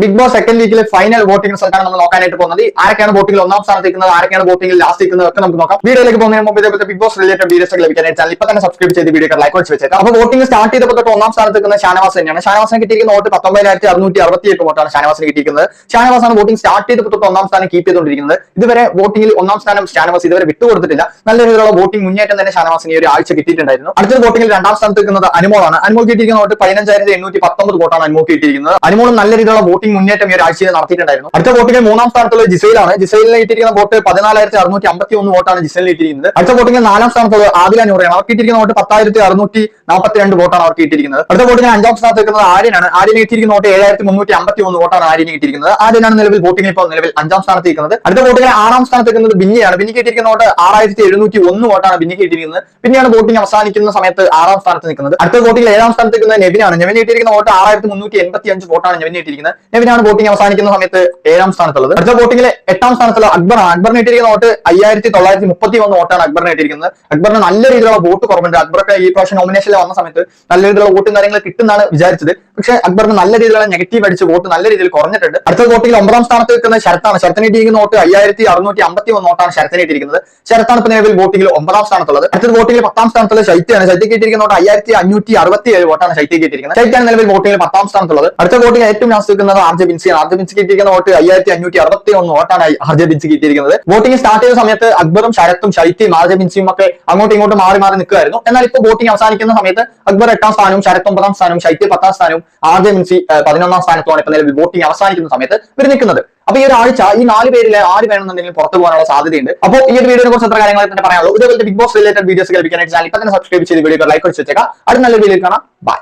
Big Boss second വീക്കിലെ final voting റിസൾട്ടാണ് നമ്മൾ നോക്കാനായിട്ട് പോകുന്നത്. ആരൊക്കെയാണ് വോട്ടിംഗിൽ ഒന്നാം സ്ഥാനത്ത് നിൽക്കുന്നത് ആരൊക്കെയാണ് വോട്ടിംഗിൽ ലാസ്റ്റ് നിൽക്കുന്നത് ഒക്കെ നമുക്ക് നോക്കാം. വീഡിയോയിലേക്ക് പോകുന്നതിന് മുമ്പ് ഇതേപോലെ ബിഗ് ബോസ് റിലേറ്റഡ് വീഡിയോസ് ലഭിക്കാനായിട്ട് ചാനൽ ഇപ്പൊ തന്നെ സബ്സ്ക്രൈബ് ചെയ്ത് വീഡിയോ ലൈക്ക് വെച്ച് വെച്ചേക്കാം. അപ്പോൾ വോട്ടിംഗ് സ്റ്റാർട്ട് ചെയ്തപ്പോൾ തൊട്ട് ഒന്നാം സ്ഥാനത്ത് നിൽക്കുന്ന ഷാനവാസ് തന്നെയാണ്. ഷാനവാസിന് കിട്ടിയിരിക്കുന്ന വോട്ട് പത്തൊമ്പതിനായിരത്തി അറുന്നൂറ്റി അറുപത്തി എട്ട് വോട്ടാണ് ഷാനവാസിന് കിട്ടിയിരിക്കുന്നത്. ഷാനവാസാണ് വോട്ടിംഗ് സ്റ്റാർട്ട് ചെയ്തപ്പോൾ തൊട്ട് ഒന്നാം സ്ഥാനം കീപ്പ് ചെയ്തുകൊണ്ടിരിക്കുന്നത്. ഇതുവരെ വോട്ടിംഗിൽ ഒന്നാം സ്ഥാനം ഷാനവാസ് ഇതുവരെ വിട്ടുകൊടുത്തിട്ടില്ല നല്ല രീതിയിലുള്ള വോട്ടിംഗ് മുന്നേറ്റം തന്നെ ഷാനവാസിന് ഈ ഒരു ആഴ്ച കിട്ടിയിട്ടുണ്ടായിരുന്നു. അടുത്ത വോട്ടിംഗിൽ രണ്ടാം സ്ഥാനത്ത് നിൽക്കുന്നത് അനുമോളാണ്. അനുമോൾ കിട്ടിയിരിക്കുന്ന വോട്ട് പതിനഞ്ചായിരത്തി എണ്ണൂറ്റി പത്തൊമ്പത് വോട്ടാണ് അനുമോൾ കിട്ടിയിരിക്കുന്നത്. അനുമോളും നല്ല രീതിയിലുള്ള വോട്ടിംഗ് മുന്നേറ്റം ഈ ഒരു ആഴ്ചയിൽ നടത്തിയിട്ടുണ്ടായിരുന്നു. അടുത്ത വോട്ടിംഗിൽ മൂന്നാം സ്ഥാനത്തുള്ള ജിസൈലാണ്. ജിസൈലിന് ഇട്ടിരിക്കുന്ന വോട്ട് പതിനാലായിരത്തി അറുന്നൂറ്റി അമ്പത്തി ഒന്ന് വോട്ടാണ് ജിസൈലിൽ ഇട്ടിരിക്കുന്നത്. അടുത്ത വോട്ടിംഗിൽ നാലാം സ്ഥാനത്തുള്ള ആദില നൂറയാണ്. അവർക്ക് ഇട്ടിരിക്കുന്ന വോട്ട് പത്തായിരത്തി അറുന്നൂറ്റി നാൽപ്പത്തിരണ്ട് വോട്ടാണ് അവർക്ക് കിട്ടിയിരിക്കുന്നത്. അടുത്ത വോട്ടിന് അഞ്ചാം സ്ഥാനത്ത് നിൽക്കുന്നത് ആര്യനാണ്. ആര്യന് കിട്ടിയിരിക്കുന്ന വോട്ട് ഏഴായിരത്തി മുന്നൂറ്റി അമ്പത്തി ഒന്ന് വോട്ടാണ് ആര്യന് കിട്ടിയിരിക്കുന്നത്. ആര്യനാണ് നിലവിൽ വോട്ടിംഗ് ഇപ്പോൾ നിലവിൽ അഞ്ചാം സ്ഥാനത്ത് നിൽക്കുന്നത്. അടുത്ത വോട്ടിന് ആറാം സ്ഥാനത്ത് നിൽക്കുന്നത് ബിന്നിയാണ്. ബിന്നി കിട്ടിയിരിക്കുന്ന വോട്ട് ആറായിരത്തി എഴുന്നൂറ്റി ഒന്ന് വോട്ടാണ് ബിന്നിക്ക് കിട്ടിയിരിക്കുന്നത്. പിന്നെയാണ് വോട്ടിംഗ് അവസാനിക്കുന്ന സമയത്ത് ആറാം സ്ഥാനത്ത് നിൽക്കുന്നത്. അടുത്ത വോട്ടിംഗ് ഏഴാം സ്ഥാനത്ത് നിൽക്കുന്നത് നെവിനാണ്. നെവിന് കിട്ടിയിരിക്കുന്ന വോട്ട് ആറായിരത്തി മുന്നൂറ്റി എൺപത്തി അഞ്ച് വോട്ടാണ് നെവിന് കിട്ടിയിരിക്കുന്നത്. നെവിനാണ് വോട്ടിംഗ് അവസാനിക്കുന്ന സമയത്ത് ഏഴാം സ്ഥാനത്തുള്ളത്. അടുത്ത വോട്ടിംഗിലെ എട്ടാം സ്ഥാനത്തുള്ള അക്ബറാണ്. അക്ബറിന് കിട്ടിയിരിക്കുന്ന വോട്ട് അയ്യായിരത്തി തൊള്ളായിരത്തി മുപ്പത്തി ഒന്ന് വോട്ടാണ് അക്ബറിന് കിട്ടിയിരിക്കുന്നത്. അക്ബറിന് നല്ല രീതിയിലുള്ള വോട്ട് കുറവുണ്ട്. അക്ബറൊക്കെ ഈ പ്രാവശ്യം നോമിനേഷനിൽ വന്ന സമയത്ത് നല്ല രീതിയിലുള്ള വോട്ടും കാര്യങ്ങൾ കിട്ടുന്നതാണ് വിചാരിച്ചത്. പക്ഷെ അക്ബറിന് നല്ല രീതിയിലുള്ള നെഗറ്റീവ് അടിച്ച് വോട്ട് നല്ല രീതിയിൽ കുറഞ്ഞിട്ടുണ്ട്. അടുത്ത വോട്ടിൽ ഒമ്പതാം സ്ഥാനത്ത് നിൽക്കുന്ന ശരത്താണ്. ശരത്തിന് കിട്ടിയിരിക്കുന്ന വോട്ട് അയ്യായിരത്തി അറുന്നൂറ്റി അമ്പത്തി ഒന്ന് വോട്ടാണ് ശരത്തിന് കിട്ടിയിരിക്കുന്നത് ശരത്താണ് ഇപ്പൊ നിലവിൽ വോട്ടിംഗിൽ ഒമ്പതാം സ്ഥാനത്തുള്ളത്. അടുത്ത വോട്ടിംഗിൽ പത്താം സ്ഥാനത്തുള്ള ശൈത്യാണ്. ശൈത്യ കിട്ടിയിരിക്കുന്ന വോട്ട് അയ്യായിരത്തി അഞ്ഞൂറ്റി അറുപത്തി ഏഴ് വോട്ടാണ് ശൈത്യ കിട്ടിയിരിക്കുന്നത് ശൈത്യാണ് നിലവിൽ വോട്ടിംഗിൽ പത്താം സ്ഥാനത്തുള്ളത്. അടുത്ത വോട്ടിൽ ഏറ്റവും ലാസ്റ്റ് നിൽക്കുന്നത് ആർ ജെ ബിൻസിയാണ്. ആർ ജെ ബിൻസി കിട്ടിയിരിക്കുന്ന വോട്ട് അയ്യായിരത്തി അഞ്ഞൂറ്റി അറുപത്തി ഒന്ന് വോട്ടാണ് ആർ ജെ ബിൻസി കിട്ടിയിരിക്കുന്നത് വോട്ടിംഗ് സ്റ്റാർട്ട് ചെയ്ത സമയത്ത് അക്ബറും ശരത്തും ശൈത്യയും ആർ ജെ ബിൻസിയും ഒക്കെ അങ്ങോട്ടും ഇങ്ങോട്ടും മാറി മാറി നിൽക്കുമായിരുന്നു. എന്നാൽ ഇപ്പോൾ വോട്ടിംഗ് അവസാനിക്കുന്ന സമയത്ത് അക്ബർ എട്ടാം സ്ഥാനവും ശരത് ഒമ്പതാം സ്ഥാനവും ശൈത്യ പത്താം സ്ഥാനവും ആദ്യ മിൻസി പതിനൊന്നാം സ്ഥാനത്തുമാണ് ഇപ്പൊ നിലവിൽ വോട്ടിംഗ് അവസാനിക്കുന്ന സമയത്ത് ഇവർ നിൽക്കുന്നത്. അപ്പൊ ഈ ഒരു ആഴ്ച ഈ നാല് പേരിൽ ആര് വേണമെന്നുണ്ടെങ്കിലും പുറത്തു പോകാനുള്ള സാധ്യതയുണ്ട്. അപ്പോൾ ഈ ഒരു വീഡിയോനെ കുറച്ച് എത്ര കാര്യങ്ങൾ തന്നെ പറയാനുള്ളൂ. ഇതേപോലത്തെ ബിഗ് ബോസ് റിലേറ്റഡ് വീഡിയോസ് കേൾപ്പിക്കാനായിട്ട് ചാനൽ ഇപ്പൊ തന്നെ സബ്സ്ക്രൈബ് ചെയ്ത് വീഡിയോ ലൈക്ക് വെച്ചേക്കാം. അടുത്ത നല്ല വീഡിയോ കാണാം. ബൈ